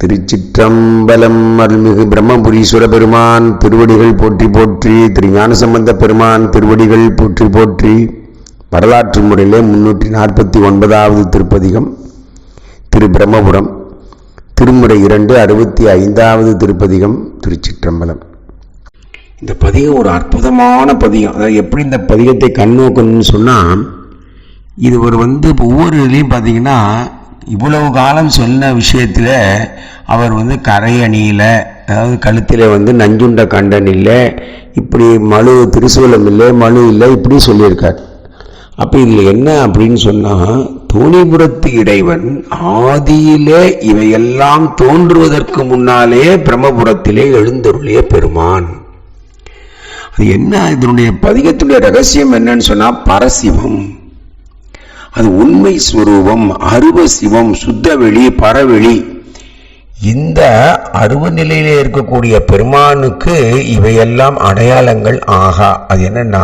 திருச்சிற்றம்பலம் அருள்மிகு பிரம்மபுரீஸ்வர பெருமான் திருவடிகள் போற்றி போற்றி திரு ஞானசம்பந்த பெருமான் திருவடிகள் போற்றி போற்றி வரலாற்று முறையிலே முன்னூற்றி நாற்பத்தி ஒன்பதாவது திருப்பதிகம் திரு பிரம்மபுரம் திருமுறை இரண்டு அறுபத்தி ஐந்தாவது திருப்பதிகம் திருச்சிற்றம்பலம். இந்த பதிகம் ஒரு அற்புதமான பதிகம். அதாவது எப்படி இந்த பதிகத்தை கண்ணோக்கணும்னு சொன்னால் இது ஒரு வந்து ஒவ்வொரு இதுலேயும் பார்த்தீங்கன்னா இவ்வளவு காலம் சொன்ன விஷயத்தில் அவர் வந்து கரை அணியில் அதாவது கழுத்தில் வந்து நஞ்சுண்ட கண்டன் இல்லை இப்படி மழு திருசூலம் இல்லை மழு இல்லை இப்படி சொல்லியிருக்கார். அப்போ இதில் என்ன அப்படின்னு சொன்னால் தோணிபுரத்து இறைவன் ஆதியிலே இவையெல்லாம் தோன்றுவதற்கு முன்னாலே பிரம்மபுரத்திலே எழுந்தருளிய பெருமான். அது என்ன இதனுடைய பதிகத்துடைய ரகசியம் என்னன்னு சொன்னா பரசிவம். அது உண்மை ஸ்வரூபம் அருவ சிவம் சுத்தவெளி பரவெளி. இந்த அருவ நிலையிலே இருக்கக்கூடிய பெருமானுக்கு இவையெல்லாம் அடையாளங்கள் ஆகா. அது என்னன்னா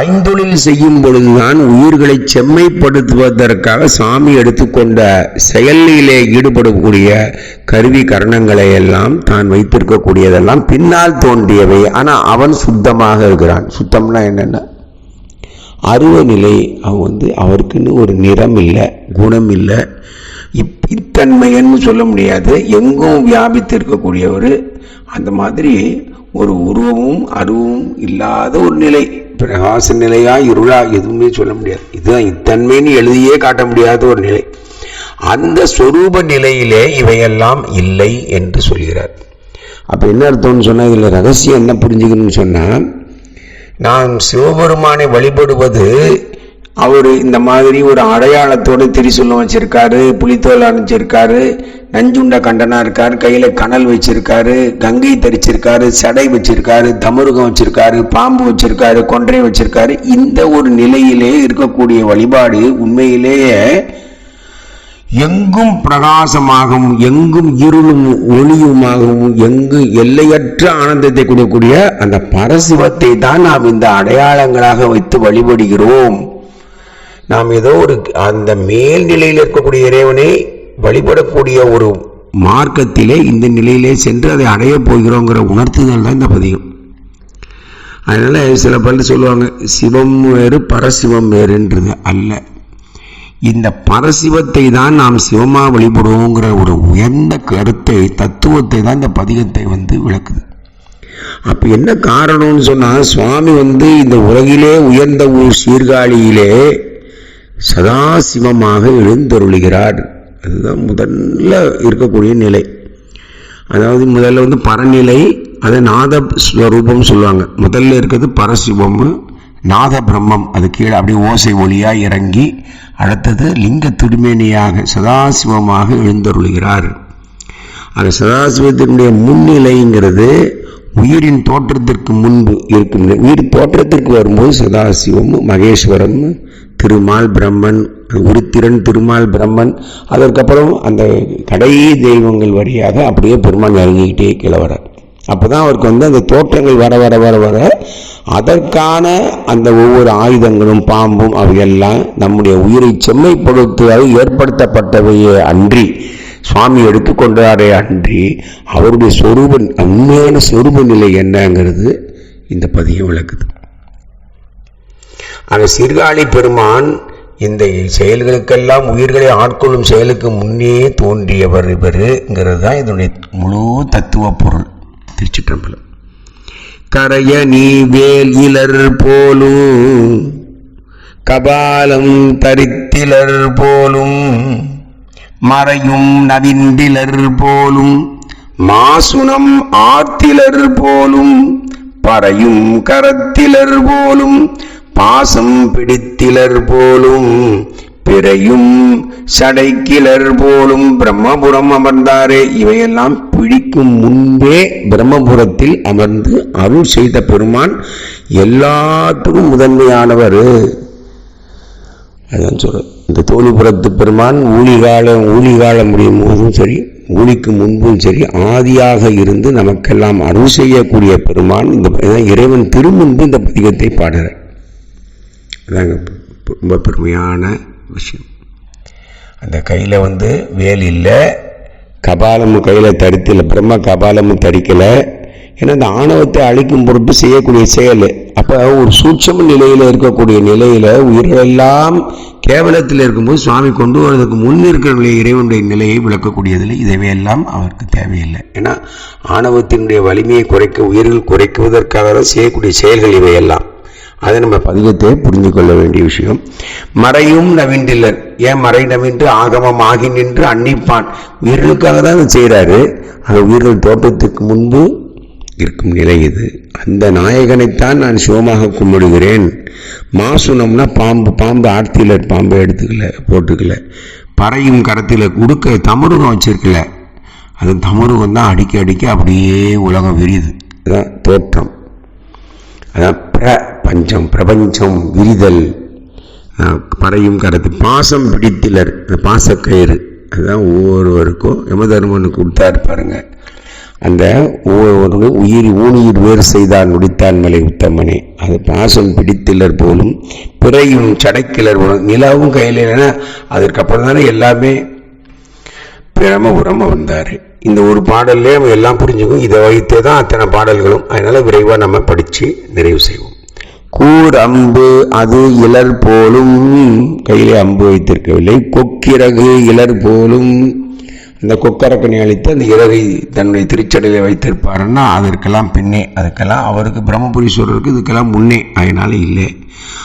ஐந்தொழில் செய்யும் பொழுதுதான் உயிர்களை செம்மைப்படுத்துவதற்காக சாமி எடுத்துக்கொண்ட செயலிலே ஈடுபடக்கூடிய கருவி கரணங்களை எல்லாம் தான் வைத்திருக்கக்கூடியதெல்லாம் பின்னால் தோன்றியவை. ஆனால் அவன் சுத்தமாக இருக்கிறான். சுத்தம்னா என்னென்ன? அருவநிலை அவன் வந்து அவருக்குன்னு ஒரு நிறம் இல்லை குணம் இல்லை. இப் இத்தன்மையன்னு சொல்ல முடியாது. எங்கும் வியாபித்து இருக்கக்கூடியவர் அந்த மாதிரி ஒரு உருவமும் அருவமும் இல்லாத ஒரு நிலை. பிரகாச நிலையா இருளா எதுவுமே சொல்ல முடியாது. இதுதான் இத்தன்மைன்னு எழுதியே காட்ட முடியாத ஒரு நிலை. அந்த சொரூப நிலையிலே இவையெல்லாம் இல்லை என்று சொல்கிறார். அப்போ என்ன அர்த்தம்னு சொன்னால் இதில் ரகசியம் என்ன புரிஞ்சுக்கணும்னு சொன்னால் நாம் சிவபெருமானை வழிபடுவது அவர் இந்த மாதிரி ஒரு அடையாளத்தோடு திரிசூலம் வச்சிருக்காரு புலித்தோல் அணிஞ்சிருக்காரு நஞ்சுண்ட கண்டனா இருக்காரு கையில் கனல் வச்சிருக்காரு கங்கை தரிச்சிருக்காரு சடை வச்சிருக்காரு தமருகம் வச்சிருக்காரு பாம்பு வச்சிருக்காரு கொன்றை வச்சிருக்காரு. இந்த ஒரு நிலையிலே இருக்கக்கூடிய வழிபாடு உண்மையிலேயே எங்கும் பிரகாசமாகவும் எங்கும் இருளும் ஒளியுமாகவும் எங்கு எல்லையற்ற ஆனந்தத்தை கொடுக்கக்கூடிய அந்த பரசிவத்தை தான் நாம் இந்த அடையாளங்களாக வைத்து வழிபடுகிறோம். நாம் ஏதோ ஒரு அந்த மேல்நிலையில் இருக்கக்கூடிய இறைவனை வழிபடக்கூடிய ஒரு மார்க்கத்திலே இந்த நிலையிலே சென்று அதை அடைய போகிறோங்கிற உணர்த்துதல் தான் இந்த பதிகம் அதனால சில பேர் சொல்லுவாங்க சிவம் வேறு பரசிவம் வேறுன்றது அல்ல. இந்த பரசிவத்தை தான் நாம் சிவமா வழிபடுவோங்கிற ஒரு உயர்ந்த கருத்தை தத்துவத்தை தான் இந்த பதிகத்தை வந்து விளக்குது. அப்போ என்ன காரணம்னு சொன்னால் சுவாமி வந்து இந்த உலகிலே உயர்ந்த ஊர் சீர்காழியிலே சதாசிவமாக எழுந்தருளுகிறார். அதுதான் முதல்ல இருக்கக்கூடிய நிலை. அதாவது முதல்ல வந்து பரநிலை அதை நாத ஸ்வரூபம் சொல்லுவாங்க. முதல்ல இருக்கிறது பரசிவம் நாத பிரம்மம் அது கீழே அப்படியே ஓசை ஒளியாக இறங்கி அடுத்தது லிங்க திருமேனியாக சதாசிவமாக எழுந்தருளுகிறார். அந்த சதாசிவத்தினுடைய முன்னிலைங்கிறது உயிரின் தோற்றத்திற்கு முன்பு இருக்கும் உயிர் தோற்றத்திற்கு வரும்போது சதாசிவம் மகேஸ்வரன் திருமால் பிரம்மன் உருத்திரன் திருமால் பிரம்மன் அதற்கப்புறம் அந்த கடை தெய்வங்கள் வழியாக அப்படியே பெருமாள் இறங்கிக்கிட்டே கீழே வரார் அப்பதான் அவருக்கு வந்து அந்த தோற்றங்கள் வர வர வர வர அதற்கான அந்த ஒவ்வொரு ஆயுதங்களும் பாம்பும் அவையெல்லாம் நம்முடைய உயிரை செம்மைப்படுத்துவது ஏற்படுத்தப்பட்டவையே அன்றி சுவாமி எடுத்துக்கொண்டாரே அன்றி அவருடைய சொரூப உண்மையான சொரூப நிலை என்னங்கிறது இந்த பதியம் விளக்குது. அந்த சீர்காழி பெருமான் இந்த செயல்களுக்கெல்லாம் உயிர்களை ஆட்கொள்ளும் செயலுக்கு முன்னே தோன்றியவர் இவருங்கிறது தான் இதனுடைய முழு தத்துவ பொருள். திருச்சிற்றம்பலம். கரைய நீ வேல் இலர் போலும் கபாலம் தரித்திலர் போலும் மறையும் நவிந்திலர் போலும் மாசுனம் ஆத்திலர் போலும் பறையும் கரத்திலர் போலும் பாசம் பிடித்திலர் போலும் பிறையும் சடைக்கிலர் போலும் பிரம்மபுரம் அமர்ந்தாரே. இவையெல்லாம் பிடிக்கும் முன்பே பிரம்மபுரத்தில் அமர்ந்து அருள் செய்த பெருமான் எல்லாத்துக்கும் முதன்மையானவர். அதான் சொல்ற இந்த தோழிபுரத்து பெருமான் ஊழிகாலம் ஊழிகாலம் முடியும் போதும் சரி ஊழிக்கு முன்பும் சரி ஆதியாக இருந்து நமக்கெல்லாம் அருள் செய்யக்கூடிய பெருமான் இந்த இறைவன் திருமுன்பு இந்த பதிகத்தை பாடுற அதாங்க ரொம்ப பெருமையான விஷயம். அந்த கையில் வந்து வேல் இல்லை கபாலமும் கையில் தரித்தில பிரம்ம கபாலமும் தடிக்கலை. ஏன்னா அந்த ஆணவத்தை அழிக்கும் பொருட்டு செய்யக்கூடிய செயல். அப்போ ஒரு சூட்சம நிலையில் இருக்கக்கூடிய நிலையில் உயிர்களெல்லாம் கேவலத்தில் இருக்கும்போது சுவாமி கொண்டு வரதுக்கு முன் இருக்கிற இறைவனுடைய நிலையை விளக்கக்கூடியதில்லை. இதைவையெல்லாம் அவருக்கு தேவையில்லை. ஏன்னா ஆணவத்தினுடைய வலிமையை குறைக்க உயிர்கள் குறைக்குவதற்காக தான் செய்யக்கூடிய செயல்கள் இவையெல்லாம். அதை நம்ம பதிகத்தை புரிந்து கொள்ள வேண்டிய விஷயம். மறையும் நவீன்றில்லர் ஏன் மறை நவீன்று ஆகமம் ஆகி நின்று அன்னிப்பான். உயிர்களுக்காக தான் அதை செய்கிறாரு அந்த உயிர்கள் தோட்டத்துக்கு முன்பு இருக்கும் நிலை இது. அந்த நாயகனைத்தான் நான் சிவமாக கும்பிடுகிறேன். மாசுனம்னா பாம்பு பாம்பு ஆர்த்தியில் பாம்பை எடுத்துக்கல போட்டுக்கல. பறையும் கரத்தில் உடுக்க தமருகம் வச்சிருக்கல. அது தமருகம் தான் அடிக்க அடிக்க அப்படியே உலகம் விரியுது. அதுதான் தோற்றம். அதான் பிரபஞ்சம் பிரபஞ்சம் விரிதல் பறையும் கருத்து பாசம் பிடித்திலர் அந்த பாசக்கயிறு அதுதான் ஒவ்வொருவருக்கும் யமதர்மனுக்கு கொடுத்தா இருப்பாருங்க அந்த ஒவ்வொருவரும் உயிர் ஊனியிர் வேறு செய்தான் முடித்தான் மலை உத்தமனே. அது பாசம் பிடித்திலர் போலும் பிறையும் சடைக்கிலர் போலும் நிலாவும் கையில் இல்லைன்னா அதற்கப்புறம் தானே எல்லாமே பிரமபுரம் வந்தார். இந்த ஒரு பாடல்லே நம்ம எல்லாம் புரிஞ்சுக்கும். இதை வைத்தே தான் அத்தனை பாடல்களும். அதனால் விரைவாக நம்ம படித்து நிறைவு செய்வோம். கூர் அம்பு அது இலர் போலும். கையிலே அம்பு வைத்திருக்கவில்லை. கொக்கிறகு இலர் போலும். அந்த கொக்கரக்கனை அழித்து அந்த இறகை தன்னுடைய திருச்சடையில் வைத்திருப்பாருன்னா அதற்கெல்லாம் பின்னே அதுக்கெல்லாம் அவருக்கு பிரம்மபுரீஸ்வரருக்கு இதுக்கெல்லாம் முன்னே அதனால இல்லை.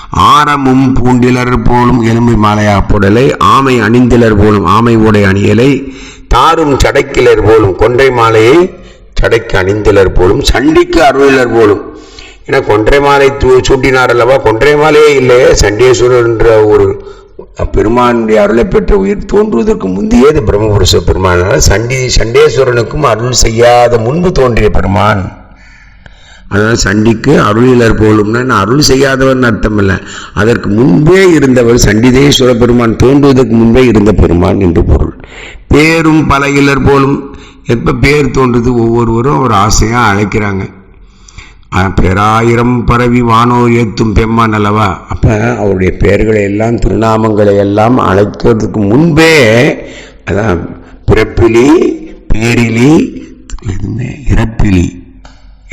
ஆரமும் பூண்டிலர் போலும் எலும்பு மாலையா புடலை ஆமை அணிந்திலர் போலும் ஆமை உடை அணியலை தாரும் சடைக்கிலர் போலும் கொன்றை மாலையை சடைக்கு அணிந்தலர் போலும் சண்டிக்கு அருளிலர் போலும். ஏன்னா கொன்றை மாலை தூ- சூட்டினார் அல்லவா? கொன்றை மாலையே இல்லையே சண்டேஸ்வரர் என்ற ஒரு பெருமானுடைய அருளை பெற்ற உயிர் தோன்றுவதற்கு முந்தையது பிரம்மபுருஷ பெருமானால் சண்டி சண்டேஸ்வரனுக்கும் அருள் செய்யாத முன்பு தோன்றிய பெருமான். அதனால் சண்டிக்கு அருளிலர் போலும்னா நான் அருள் செய்யாதவன் அர்த்தம் இல்லை அதற்கு முன்பே இருந்தவர் சண்டிதேஸ்வர பெருமான் தோன்றுவதற்கு முன்பே இருந்த பெருமான் என்று பொருள். பேரும் பல இலர் போலும் எப்போ பேர் தோன்றுது ஒவ்வொருவரும் ஒரு ஆசையாக அழைக்கிறாங்க. பேராயிரம் பரவி வானோர் ஏத்தும் பெம்மான் அல்லவா? அப்போ அவருடைய பெயர்களை எல்லாம் திருநாமங்களை எல்லாம் அழைக்கிறதுக்கு முன்பே அதான் பிறப்பிலி பேரிலி எதுவுமே இறப்பிலி.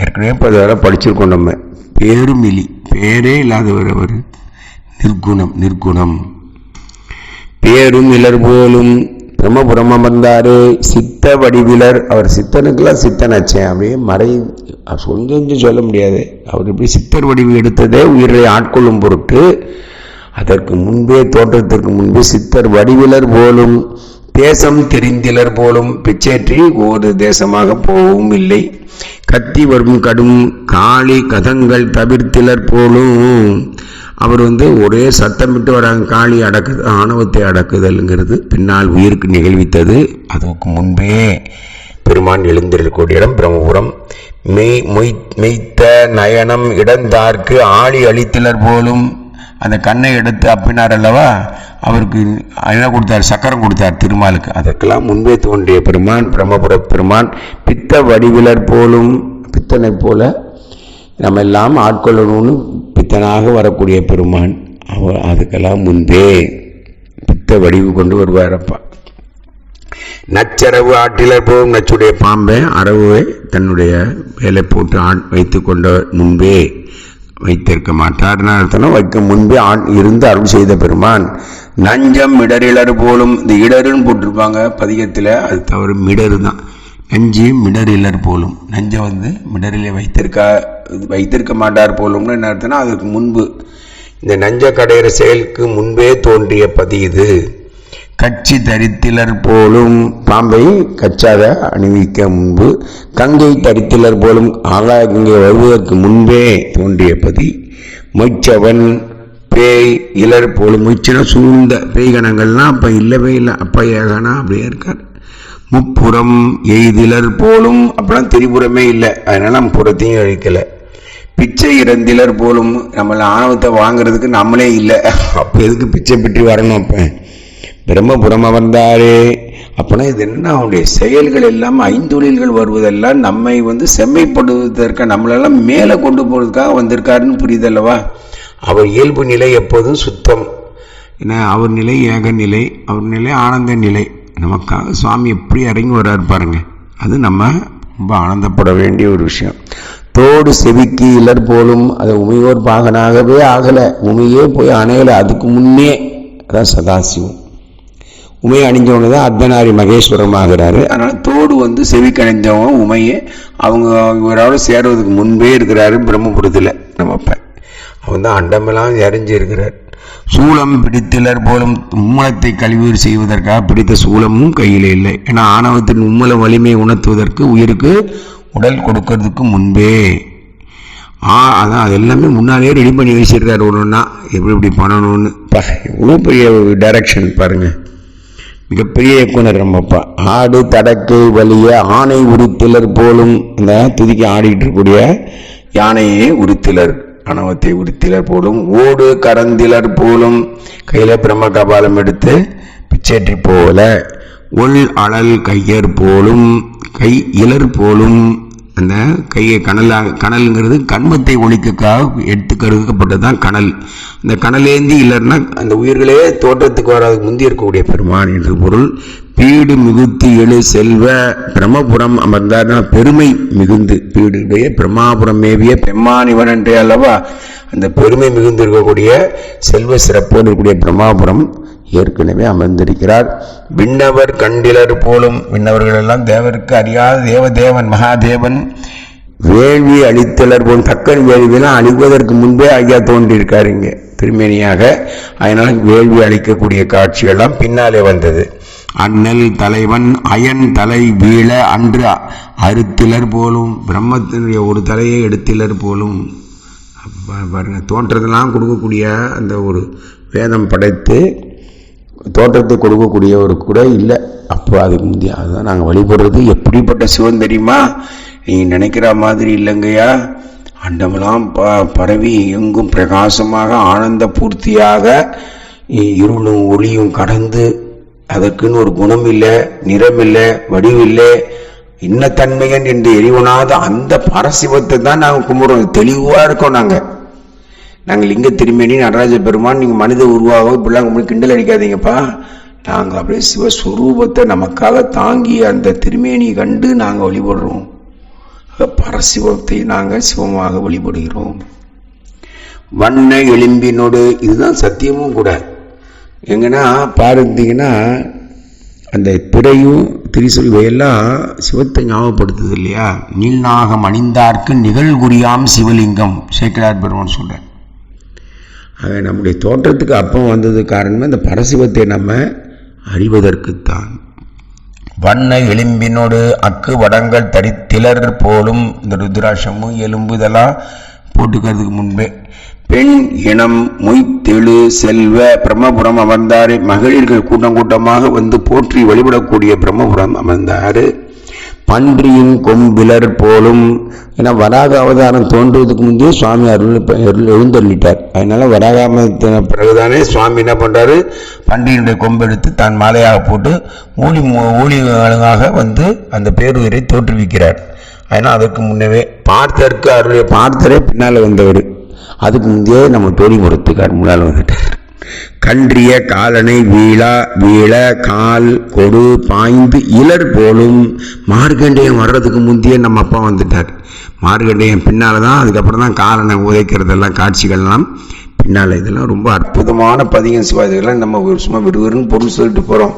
ஏற்கனவே இப்போ அதெல்லாம் படிச்சிருக்கோம் நம்ம. பேருமிலி பேரே இல்லாதவர் அவர். நிர்குணம் நிர்குணம். பேரும் இலர் போலும் பிரம்மபுரம் அமர்ந்தாரு சித்த வடிவிலர். அவர் சித்தனுக்கெல்லாம் சித்தனாச்சேன் அப்படியே மறை சொல்லு சொல்ல முடியாது. அவர் இப்படி சித்தர் வடிவு எடுத்ததே உயிரை ஆட்கொள்ளும் பொருட்டு அதற்கு முன்பே தோற்றத்திற்கு முன்பே சித்தர் வடிவிலர் போலும் தேசம் தெரிந்திலர் போலும் பிச்சேற்றி ஒரு தேசமாக போகவும் இல்லை. கத்தி வரும் கடும் காளி கதங்கள் தவிர்த்திலர் போலும். அவர் வந்து ஒரே சத்தமிட்டு வராங்க காளி அடக்குது ஆணவத்தை அடக்குதல்ங்கிறது. பின்னால் உயிருக்கு நிகழ்வித்தது. அதற்கு முன்பே பெருமான் எழுந்திருக்கக்கூடிய இடம் பிரம்மபுரம். மெய் மொய் மெய்த்த நயனம் இடந்தார்க்கு ஆளி அழித்திலர் போலும். அந்த கண்ணை எடுத்து அப்பினார் அல்லவா? அவருக்கு என்ன கொடுத்தார் சக்கரம் கொடுத்தார் திருமாலுக்கு. அதற்கெல்லாம் முன்பே தோன்றிய பெருமான் பிரம்மபுர பெருமான் பித்த வடிவிலர் போலும் பித்தனைப் போல நம்ம எல்லாம் ஆட்கொள்ளணும்னு பித்தனாக வரக்கூடிய பெருமான். அவர் அதுக்கெல்லாம் முன்பே பித்த வடிவு கொண்டு வருவாரப்பா. நச்சரவு ஆட்டிலர் போகும் நச்சுடைய பாம்பை அரவை தன்னுடைய வேலை போட்டு ஆண் வைத்து கொண்ட முன்பே வைத்திருக்க மாட்டார்னு அர்த்தம் வைக்க முன்பே ஆண் இருந்து அருள் செய்த பெருமான். நஞ்சம் இடரிலர் போலும் இந்த இடருன்னு போட்டிருப்பாங்க பதிகத்தில். அது தவிர மிடரு தான். நஞ்சு மிடரிலர் போலும். நஞ்சை வந்து மிடரிலே வைத்திருக்கா வைத்திருக்க மாட்டார் போலும்னு என்ன அர்த்தம்னா அதுக்கு முன்பு. இந்த நஞ்ச கடையிற செயலுக்கு முன்பே தோன்றிய பதி இது. கட்சி தரித்திலர் போலும் பாம்பை கச்சாக அணிவிக்க முன்பு கங்கை தரித்திலர் போலும் ஆகாய கங்கை வருவதற்கு முன்பே தோன்றிய பதி மொய்ச்சவன் பேய் இலர் போலும் மொய்ச்சின சூழ்ந்த பேய்கணங்கள்லாம் அப்ப இல்லவே இல்லை. அப்ப ஏகனா அப்படியே இருக்கார். முப்புறம் எய்திலர் போலும் அப்படிலாம் திரிபுரமே இல்லை. அதனால நம்ம புறத்தையும் அழிக்கலை. பிச்சை இறந்திலர் போலும் நம்மள ஆணவத்தை வாங்குறதுக்கு நம்மளே இல்லை. அப்ப எதுக்கு பிச்சை பெற்று வரணும் அப்ப? பிரம்மபுரம் அமர்ந்தாரே அப்பனா இது என்ன அவனுடைய செயல்கள் எல்லாம் ஐந்தொழில்கள் வருவதெல்லாம் நம்மை வந்து செம்மைப்படுவதற்கு நம்மளெல்லாம் மேலே கொண்டு போகிறதுக்காக வந்திருக்காருன்னு புரியுதல்லவா? அவர் இயல்பு நிலை எப்போதும் சுத்தம். ஏன்னா அவர் நிலை ஏக நிலை அவர் நிலை ஆனந்த நிலை. நமக்காக சுவாமி எப்படி இறங்கி வர்றாரு பாருங்க. அது நம்ம ரொம்ப ஆனந்தப்பட வேண்டிய ஒரு விஷயம். தோடு செவிக்கு இலர் போலும் அது உமையோர் பாகனாகவே ஆகலை. உமையே போய் அணையலை அதுக்கு முன்னே. அதான் சதாசிவம். உமையை அணிஞ்சவங்க தான் அர்த்தநாரி மகேஸ்வரம் ஆகிறாரு அதனால் தோடு வந்து செவிக்கு அணிஞ்சவங்க உமையே. அவங்க இவரோட சேர்வதுக்கு முன்பே இருக்கிறாரு பிரம்மபுரத்தில். நம்ம அவன் தான் அண்டமெல்லாம் இறஞ்சி இருக்கிறார். சூளம் பிடித்திலர் போலும் உம்மலத்தை கழிவு செய்வதற்காக பிடித்த சூலமும் கையில் இல்லை. ஏன்னா ஆணவத்தின் உம்மல வலிமையை உணர்த்துவதற்கு உயிருக்கு உடல் கொடுக்கறதுக்கு முன்பே. ஆ அதான் அது எல்லாமே முன்னாலேயே ரெடி பண்ணி வச்சிருக்காரு ஒன்றுன்னா எப்படி இப்படி பண்ணணும்னு. பா இவ்வளோ பெரிய டைரக்ஷன் பாருங்கள் மிகப்பெரிய இயக்குனர் நம்மப்பா ஆடு தடக்கு வலிய ஆணை உறுத்திலர் போலும் இந்த துதிக்கு ஆடிட்டு இருக்கக்கூடிய யானையே உறுத்திலர் அணவத்தை உறுத்திலர் போலும் ஓடு கரந்திலர் போலும் கையில பிரம்ம கபாலம் எடுத்து பிச்சேற்றி போல ஒள் அழல் கையர் போலும் கை இலர் போலும் அந்த கையை கனலாக கனலுங்கிறது கண்மத்தை ஒழிக்கக்காக எடுத்து கருக்கப்பட்டது தான் கனல். இந்த கனலேந்தி இல்லைன்னா அந்த உயிர்களே தோற்றத்துக்கு வராதுக்கு முந்தி இருக்கக்கூடிய பெருமான் என்று பொருள். பீடு மிகுத்து எழு செல்வ பிரம்மபுரம் அமர்ந்தார்னா பெருமை மிகுந்து பீடுடைய பிரம்மாபுரம் மேவிய பெம்மானிவன் என்றே அல்லவா? அந்த பெருமை மிகுந்து இருக்கக்கூடிய செல்வ சிறப்போடு இருக்கக்கூடிய பிரம்மாபுரம் ஏற்கனவே அமர்ந்திருக்கிறார். விண்ணவர் கண்டிலர் போலும் விண்ணவர்கள் எல்லாம் தேவருக்கு அறியாத தேவதேவன் மகாதேவன். வேள்வி அளித்தலர் போல் தக்கன் வேள்வியெல்லாம் அழிப்பதற்கு முன்பே ஐயா தோன்றியிருக்காரு இங்கே திருமேனியாக. அதனால் வேள்வி அளிக்கக்கூடிய காட்சியெல்லாம் பின்னாலே வந்தது. அண்ணல் தலைவன் அயன் தலை வீழ அன்று அறுத்திலர் போலும் பிரம்மத்தினுடைய ஒரு தலையை எடுத்திலர் போலும். பாருங்கள் தோன்றதெல்லாம் கொடுக்கக்கூடிய அந்த ஒரு வேதம் படைத்து தோற்றத்தை கொடுக்கக்கூடியவர் கூட இல்லை. அப்போ அதுக்கு முந்தைய அதுதான் நாங்கள் வழிபடுறது. எப்படிப்பட்ட சிவன் தெரியுமா? நீங்கள் நினைக்கிற மாதிரி இல்லைங்கய்யா. அண்டமெல்லாம் ப பரவி எங்கும் பிரகாசமாக ஆனந்த பூர்த்தியாக இருளும் ஒளியும் கடந்து அதற்குன்னு ஒரு குணம் இல்லை நிறம் இல்லை வடிவில்லை இன்னத்தன்மையன் என்று எரிவனாத அந்த பரசிவத்தை தான் நாங்கள் கும்பிடுறோம். தெளிவாக இருக்கோம் நாங்கள் நாங்கள் லிங்க திருமேனி நடராஜ பெருமான் நீங்கள் மனித உருவாக இப்படிலாம் உங்களுக்கு கிண்டல் அடிக்காதீங்கப்பா. நாங்கள் அப்படியே சிவஸ்வரூபத்தை நமக்காக தாங்கி அந்த திருமேனியை கண்டு நாங்கள் வழிபடுறோம். பரசிவத்தை நாங்கள் சிவமாக வழிபடுகிறோம். வண்ண எலும்பினோடு இதுதான் சத்தியமும் கூட. எங்கன்னா பார்த்தீங்கன்னா அந்த திரையும் திரிசுல்வையெல்லாம் சிவத்தை ஞாபகப்படுத்துது இல்லையா? நீல்நாகம் அணிந்தார்க்கு நிகழ்குறியாம் சிவலிங்கம் சேக்கிரார் பெருமான் சொல்கிறார் ஆக நம்முடைய தோற்றத்துக்கு அப்போ வந்தது காரணமே இந்த பரசிவத்தை நம்ம அறிவதற்குத்தான். வண்ண எலும்பினோடு அக்கு வடங்கள் தரித்திலர் போலும் இந்த ருத்ராட்சமும் எலும்பு இதெல்லாம் போட்டுக்கிறதுக்கு முன்பே. பெண் இனம் மொய்த்தெழு செல்வ பிரம்மபுரம் அமர்ந்தாரு. மகளிர்கள் கூட்டம் கூட்டமாக வந்து போற்றி வழிபடக்கூடிய பிரம்மபுரம் அமர்ந்தாரு. பன்றியின் கொம்பிலர் போலும். ஏன்னா வராக அவதாரம் தோன்றுவதற்கு முந்தையே சுவாமி அருள் அருள் எழுந்தள்ளிட்டார் அதனால வராகாமத்தின பிறகுதானே சுவாமி என்ன பண்ணுறாரு பன்றியினுடைய கொம்பெடுத்து தான் மாலையாக போட்டு ஊழி ஊழியர்களாக வந்து அந்த பேருயிரை தோற்றுவிக்கிறார். அதனால் அதற்கு முன்னவே பார்த்தற்கு அருளை பார்த்தரே பின்னால் வந்தவர். அதுக்கு முந்தையே நம்ம தோழி முறத்துக்கார் முன்னால் வந்துட்டார். கன்றிய காலனை வீழா வீழ கால் கொடு பாய்ந்து இலர் போலும் மார்கண்டேயம் வர்றதுக்கு முந்தையே நம்ம அப்பா வந்துட்டார். மார்கண்டேயம் பின்னால் தான் அதுக்கப்புறம் தான் காலனை உதைக்கிறதெல்லாம் காட்சிகள்லாம் பின்னால். இதெல்லாம் ரொம்ப அற்புதமான பதிகம் சிவாதிகள்லாம் நம்ம ஒரு சும்மா விடுவருன்னு பொருள் சொல்லிட்டு போகிறோம்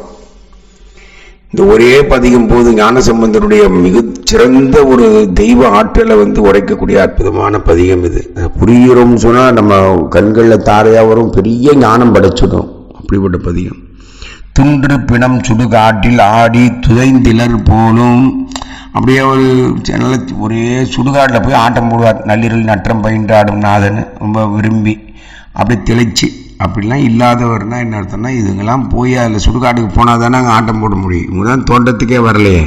இந்த ஒரே பதிகம் போது ஞானசம்பந்தருடைய மிக சிறந்த ஒரு தெய்வ ஆற்றலை வந்து உரைக்கக்கூடிய அற்புதமான பதிகம் இது. புரிகிறோம்னு சொன்னால் நம்ம கண்களில் தாரையாக வரும் பெரிய ஞானம் படைச்சிடும் அப்படிப்பட்ட பதிகம். துன்று பிணம் சுடுகாட்டில் ஆடி துதைந்திலர் போலும் அப்படியே ஒரு நல்ல ஒரே சுடுகாட்டில் போய் ஆட்டம் போடுவார். நள்ளிரல் நற்றம் பயின்று ஆடும் நாதன் ரொம்ப விரும்பி அப்படி தெளிச்சு அப்படிலாம் இல்லாதவர்னா என்ன அர்த்தம்னா இதுங்கெல்லாம் போய் அதில் சுடுகாட்டுக்கு போனால் தானே அங்கே ஆட்டம் போட முடியும். இவங்க தான் தோட்டத்துக்கே வரலையே.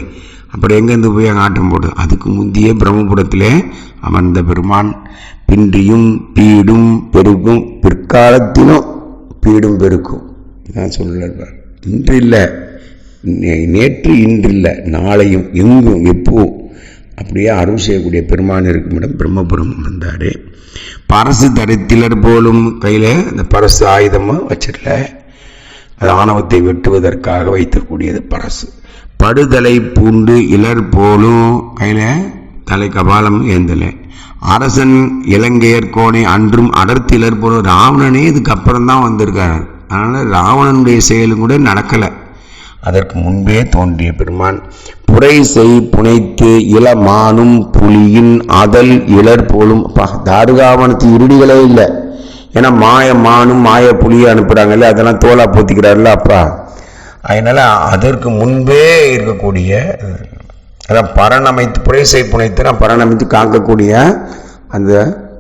அப்படி எங்கேருந்து போய் அங்கே ஆட்டம் போடும் அதுக்கு முந்தைய பிரம்மபுரத்திலே அமர்ந்த பெருமான் பின்றியும் பீடும் பெருக்கும் பிற்காலத்திலும் பீடும் பெருக்கும் நான் சொல்லுவார் இன்று இல்லை நேற்று இன்று இல்லை நாளையும் எங்கும் எப்போ அப்படியே அருள் செய்யக்கூடிய பெருமான் இருக்கும் இடம் பிரம்மபுரம் வந்தார். பரசு தரித்திலர் போலும் கையில் அந்த பரசு ஆயுதமாக வச்சிடல. அது ஆணவத்தை வெட்டுவதற்காக வைத்திருக்கூடியது பரசு. படுதலை பூண்டு இலர் போலும் கையில் தலை கபாலம் ஏந்தலை. அரசன் இலங்கையர் கோணை அன்றும் அடர்த்திலர் போலும். ராவணனே இதுக்கப்புறம் தான் வந்திருக்காரு. அதனால் ராவணனுடைய செயலும் கூட நடக்கலை. அதற்கு முன்பே தோன்றிய பெருமான் புரை செய் புனைத்து இளமானும் புலியின் அதல் இளர் போலும் அப்பா, தாருகாவனத்து இருடிகளே இல்லை. ஏன்னா மாய மானும் மாய புலியை அனுப்புகிறாங்கல்ல அதெல்லாம் தோலா போத்திக்கிறாருல்ல அப்பா. அதனால் அதற்கு முன்பே இருக்கக்கூடிய அதான் பரணமைத்து புரைசை புனைத்து நான் பரணமைத்து காக்கக்கூடிய அந்த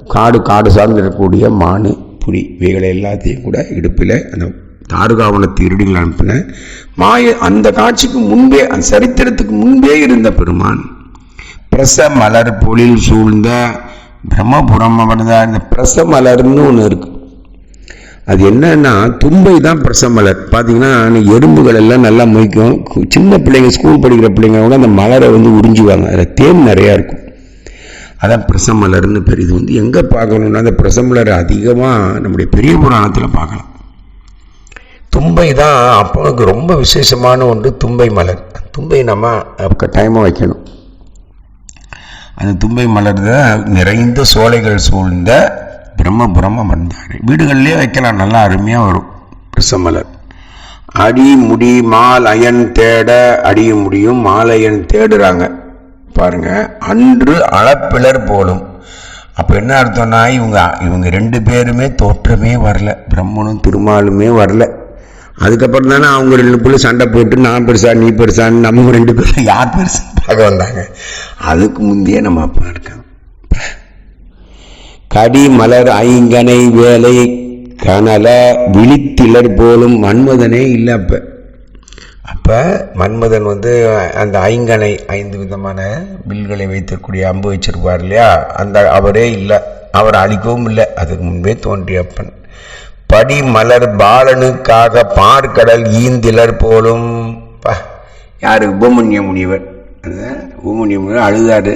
காடு காடு சார்ந்து இருக்கக்கூடிய மானு புலி இவைகளை எல்லாத்தையும் கூட இடுப்பில் அந்த தாருகாவனத்து இருடிகள் அனுப்பின. மாய அந்த காட்சிக்கு முன்பே அந்த சரித்திரத்துக்கு முன்பே இருந்த பெருமான். பிரச மலர் பொழில் சூழ்ந்த பிரம்மபுரம் அவனதா இந்த பிரச மலர்னு ஒன்று இருக்கு. அது என்னன்னா தும்பை தான் பிரசமலர் பார்த்தீங்கன்னா எறும்புகள் எல்லாம் நல்லா மொய்க்கும் சின்ன பிள்ளைங்க ஸ்கூல் படிக்கிற பிள்ளைங்க கூட அந்த மலரை வந்து உறிஞ்சுவாங்க. அதில் தேன் நிறையா இருக்கும். அதான் பிரசமலர்னு பேர். இது வந்து எங்கே பார்க்கணுன்னா அந்த பிரசமலர் அதிகமாக நம்முடைய பெரிய புராணத்தில் பார்க்கலாம். தும்பை தான் அப்பனுக்கு ரொம்ப விசேஷமான ஒன்று தும்பை மலர். தும்பை நம்ம கட்டாயமாக வைக்கணும். அந்த தும்பை மலர் தான் நிறைந்த சோலைகள் சூழ்ந்த பிரம்ம பிரம்ம வந்தார் வீடுகள்லேயே வைக்கலாம் நல்லா அருமையாக வரும். பிரசமலர் அடி முடி மால் அயன் தேட அடிய முடியும் மாலையன் தேடுறாங்க. பாருங்க அன்று அளப்பிலர் போலும். அப்போ என்ன அர்த்தம்னா இவங்க இவங்க ரெண்டு பேருமே தோற்றமே வரல. பிரம்மனும் திருமாலுமே வரல. அதுக்கப்புறம் தானே அவங்க ரெண்டு பிள்ளை சண்டை போட்டு நான் பெருசா நீ பெருசான்னு நம்ம ரெண்டு பேரும் யார் பெருசா பார்க்க வந்தாங்க. அதுக்கு முந்தையே நம்ம அப்பா இருக்காங்க. கடி மலர் ஐங்கனை வேலை கனல விழித்திலர் போலும் மன்மதனே இல்லை அப்போ. அப்போ மன்மதன் வந்து அந்த ஐங்கனை ஐந்து விதமான பில்களை வைத்திருக்கூடிய அம்பு வச்சிருப்பார் இல்லையா? அந்த அவரே இல்லை. அவர் அழிக்கவும் இல்லை. அதுக்கு முன்பே தோன்றிய அப்பன். படி மலர் பாலனுக்காக பார்க்கடல் ஈந்திலர் போலும். யார் யாரு? உபமன்ய முனிவர். உபமன்ய முனிவர் அழுதாரு.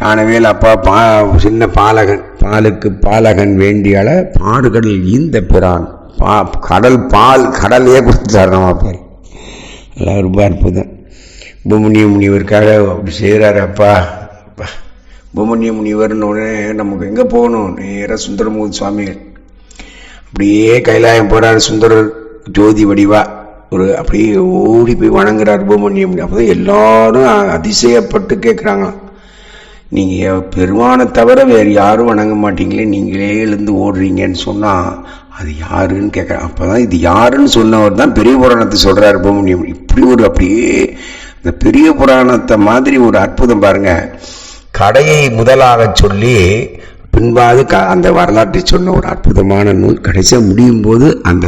காணவேல் அப்பா பா சின்ன பாலகன் பாலுக்கு பாலகன் வேண்டியால பாடுகடல் ஈந்த பிறான் பா கடல் பால் கடலையே கொடுத்துட்டார் நம்ம பேர் எல்லாம் ரொம்ப அற்புதம். உபமன்ய முனிவருக்காக அப்படி செய்கிறாரு அப்பா. அப்பா உபமன்ய முனிவர்னு உடனே நமக்கு எங்கே போகணும்? நேராக சுந்தரமூர்த்தி சுவாமிகள். அப்படியே கைலாயம் போறார் சுந்தரர் ஜோதி வடிவா. ஒரு அப்படியே ஓடி போய் வணங்குறார் உபமன்யம் அப்போதான் எல்லாரும் அதிசயப்பட்டு கேட்குறாங்களாம் நீங்கள் பெருமானை தவிர வேறு யாரும் வணங்க மாட்டீங்களே நீங்களே எழுந்து ஓடுறீங்கன்னு சொன்னால் அது யாருன்னு கேட்குறேன் அப்போ தான் இது யாருன்னு சொன்னவர் தான் பெரிய புராணத்தை சொல்கிறார் உபமன்யம் இப்படி ஒரு அப்படியே இந்த பெரிய புராணத்தை மாதிரி ஒரு அற்புதம் பாருங்க. கடையை முதலாக சொல்லி பின்பாது க அந்த வரலாற்றை சொன்ன ஒரு அற்புதமான நூல் கடைசியாக முடியும் போது அந்த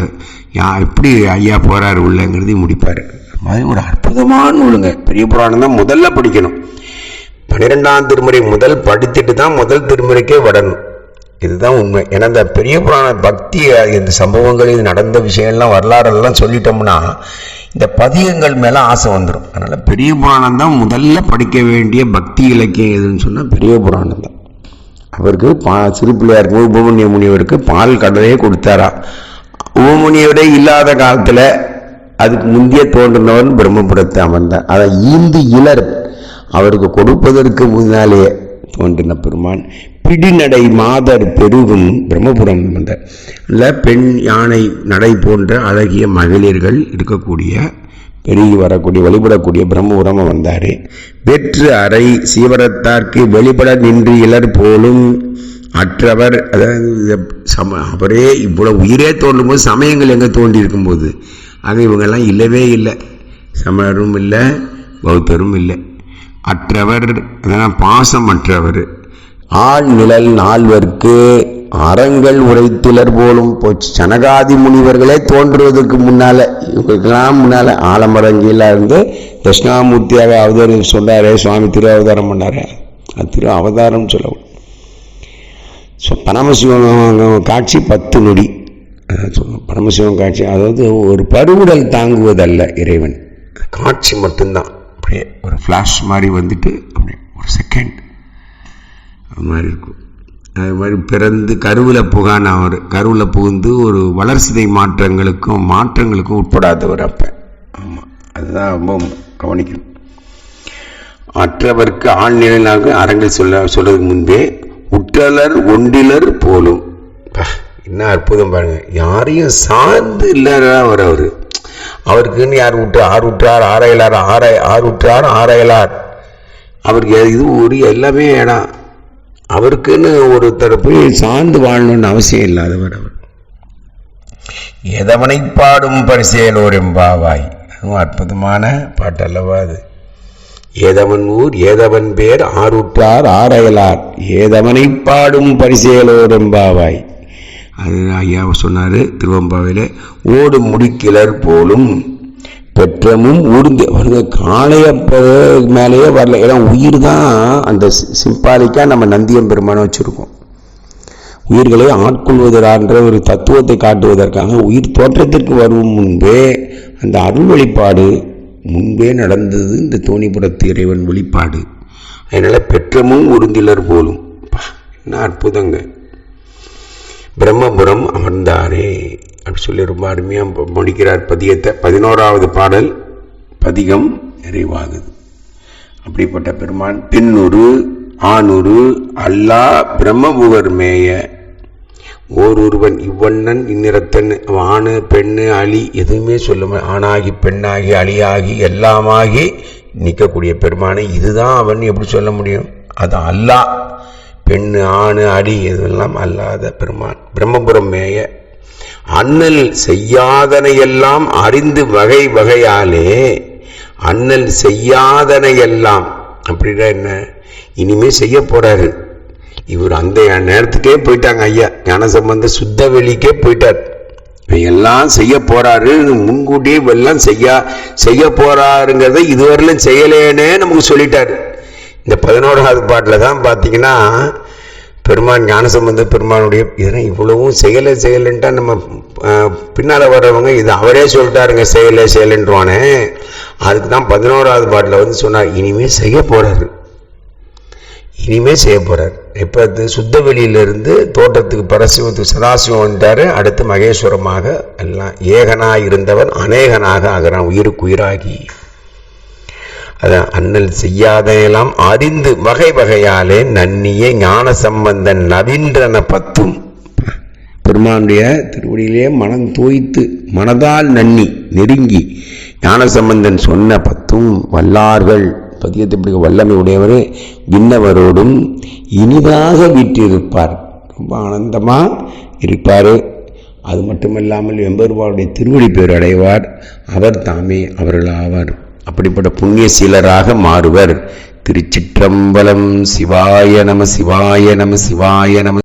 யா எப்படி ஐயா போகிறார் உள்ளங்கிறதையும் முடிப்பார். அது மாதிரி ஒரு அற்புதமான நூலுங்க. பெரிய புராணம் தான் முதல்ல படிக்கணும். பன்னிரெண்டாம் திருமுறை முதல் படித்துட்டு தான் முதல் திருமுறைக்கே வரணும். இதுதான் உண்மை. ஏன்னா இந்த பெரிய புராண பக்தி இந்த சம்பவங்கள் இது நடந்த விஷயம்லாம் வரலாறெல்லாம் சொல்லிட்டோம்னா இந்த பதிகங்கள் மேலே ஆசை வந்துடும் அதனால் பெரிய புராணம் தான் முதல்ல படிக்க வேண்டிய பக்தி இலக்கியம் எதுன்னு சொன்னால் பெரிய புராணம் தான். அவருக்கு பா சிறுப்பிள்ளையார் உபமன்ய முனிவருக்கு பால் கடலையே கொடுத்தாரா. உபமுனியவரே இல்லாத காலத்தில் அதுக்கு முந்தைய தோன்றினவன் பிரம்மபுரத்தை அமர்ந்தார் அதை ஈந்து இலர் அவருக்கு கொடுப்பதற்கு முன்னாலேயே தோன்றின பெருமான் பிடிநடை மாதர் பெருகும் பிரம்மபுரம் என்ற இல்லை பெண் யானை நடை போன்ற அழகிய மகளிர்கள் இருக்கக்கூடிய பெருகி வரக்கூடிய வழிபடக்கூடிய பிரம்மபுரம் வந்தார். வெற்று அறை சீவரத்தார்க்கு வெளிப்பட நின்று இலர் போலும் அற்றவர் அதாவது சம அவரே இவ்வளோ உயிரே தோன்றும் போது சமயங்கள் எங்கே தோன்றி இருக்கும்போது ஆக இவங்கெல்லாம் இல்லவே இல்லை. சமணரும் இல்லை பௌத்தரும் இல்லை. அற்றவர் அதனால் பாசம் அற்றவர் ஆள் நிழல் நால்வர்க்கு அறங்கள் உரைத்திலர் போலும் போச்சு. சனகாதி முனிவர்களே தோன்றுவதற்கு முன்னால இவங்களுக்கெல்லாம் முன்னால ஆலமரங்கில இருந்து தட்சிணாமூர்த்தியாக அவதாரம் சொன்னாரே சுவாமி திரு அவதாரம் பண்ணாரு. அது திரு அவதாரம் சொல்லவும். ஸோ பரமசிவம் காட்சி பத்து நொடி. அதான் சொல்லுவோம். பரமசிவம் காட்சி. அதாவது ஒரு பருவுடல் தாங்குவதல்ல இறைவன். காட்சி மட்டும்தான். அப்படியே ஒரு ஃப்ளாஷ் மாதிரி வந்துட்டு அப்படியே ஒரு செகண்ட் அது மாதிரி இருக்கும். அது மாதிரி பிறந்து கருவில் புகான அவர் கருவில் புகுந்து ஒரு வளர்சிதை மாற்றங்களுக்கும் மாற்றங்களுக்கும் உட்படாதவர் அப்போ. ஆமாம் அதுதான் ரொம்ப கவனிக்கணும். மற்றவர்க்கு ஆழ்நிலையாக அரங்கில் சொல்ல சொல்றதுக்கு முன்பே உற்றலர் ஒன்றிலர் போலும். என்ன அற்புதம் பாருங்க. யாரையும் சார்ந்து இல்லைன்னா அவர் அவர். அவருக்குன்னு யார் விட்டு ஆறு விட்டார் ஆரையலார் ஆரை ஆறு விட்டார் ஆரையலார் அவருக்கு இது ஒரு எல்லாமே இடம் அவருக்குன்னு ஒருத்தர் போய் சார்ந்து வாழணும்னு அவசியம் இல்லாதவர் அவர். எதவனை பாடும் பரிசேலோர் எம்பாவாய் அதுவும் அற்புதமான பாட்டு அல்லவா அது. ஏதவன் ஊர் ஏதவன் பேர் ஆறுற்றார் ஆரையலார். ஏதவனை பாடும் பரிசேலோர் எம்பாவாய் அது ஐயா சொன்னார் திருவம்பாவையில் ஓடு முடிக்கிலர் போலும் பெற்றமும் ஊர்ந்து அவனுக்கு காளைய மேலேயே வரல. ஏன்னா உயிர் தான் அந்த சிம்பாலிக்காக நம்ம நந்தியம் பெருமானம் வச்சுருக்கோம். உயிர்களை ஆட்கொள்வதற்கான்ற ஒரு தத்துவத்தை காட்டுவதற்காக உயிர் தோற்றத்திற்கு வரும் முன்பே அந்த அருள் வெளிப்பாடு முன்பே நடந்தது இந்த தோணிபுரத்து இறைவன் வெளிப்பாடு அதனால் பெற்றமும் உருந்திலர் போலும். என்ன அற்புதங்க. பிரம்மபுரம் அமர்ந்தாரே அப்படி சொல்லி ரொம்ப அருமையாக முடிக்கிறார் பதியத்தை. பதினோராவது பாடல் பதிகம் நிறைவாகுது. அப்படிப்பட்ட பெருமான் பின்னுரு ஆணுரு அல்லா பிரம்மபுகர் மேய. ஓரொருவன் இவ்வண்ணன் இந்நிறத்தன் ஆணு பெண்ணு அலி எதுவுமே சொல்லுமே ஆணாகி பெண்ணாகி அலியாகி எல்லாமாகி நிற்கக்கூடிய பெருமானை இதுதான் அவன் எப்படி சொல்ல முடியும்? அது அல்லாஹ் பெண்ணு ஆணு அடி இதெல்லாம் அல்லாத பெருமான். பிரம்மபுரம் மேய. அண்ணல் செய்யாதனையெல்லாம் அறிந்து வகை வகையாலே அண்ணல் செய்யாதனையெல்லாம். அப்படின்னா என்ன? இனிமே செய்ய போறாரு. இவர் அந்த நேரத்துக்கே போயிட்டாங்க ஐயா. ஞானசம்பந்த சுத்த வெளிக்கே போயிட்டார். எல்லாம் செய்ய போறாரு. முன்கூட்டியே எல்லாம் செய்ய செய்ய போறாருங்கிறத இதுவரையிலும் செய்யலேனே நமக்கு சொல்லிட்டாரு. இந்த பதினோராவது பாட்டில் தான் பார்த்தீங்கன்னா பெருமான் ஞானசம்பந்த பெருமானுடைய இதெல்லாம் இவ்வளவும் செயலை செய்யலைன்ட்டா நம்ம பின்னால் வர்றவங்க இது அவரே சொல்லிட்டாருங்க செயலை செய்யலைன்றவானே அதுக்கு தான் பதினோராவது பாட்டில் வந்து சொன்னார் இனிமேல் செய்ய போகிறாரு இனிமேல் செய்ய போகிறார் இப்போ அது சுத்த வெளியிலிருந்து தோட்டத்துக்கு பரசிவத்துக்கு சதாசிவம் வந்துட்டாரு. அடுத்து மகேஸ்வரமாக எல்லாம் ஏகனாக இருந்தவன் அநேகனாக ஆகிறான் உயிருக்கு உயிராகி அதான் அண்ணல் செய்யாதையெல்லாம் அறிந்து வகை வகையாலே நன்னிய ஞான சம்பந்தன் நவீன்றன பத்தும். பெருமானுடைய திருவடியிலே மனம் தோய்த்து மனதால் நன்னி நெருங்கி ஞானசம்பந்தன் சொன்ன பத்தும் வல்லார்கள் பதியத்தை பிடிக்க வல்லமை உடையவர் விண்ணவரோடும் இனிதாக வீற்றிருப்பார். ரொம்ப ஆனந்தமாக இருப்பார். அது மட்டுமல்லாமல் எம்பெருமானுடைய திருவடி பேர் அடைவார் அவர் தாமே அவர்கள் ஆவார் அப்படிப்பட்ட புண்ணிய சீலராக மாறுவர். திருச்சிற்றம்பலம் சிவாய நம சிவாய நம சிவாய நம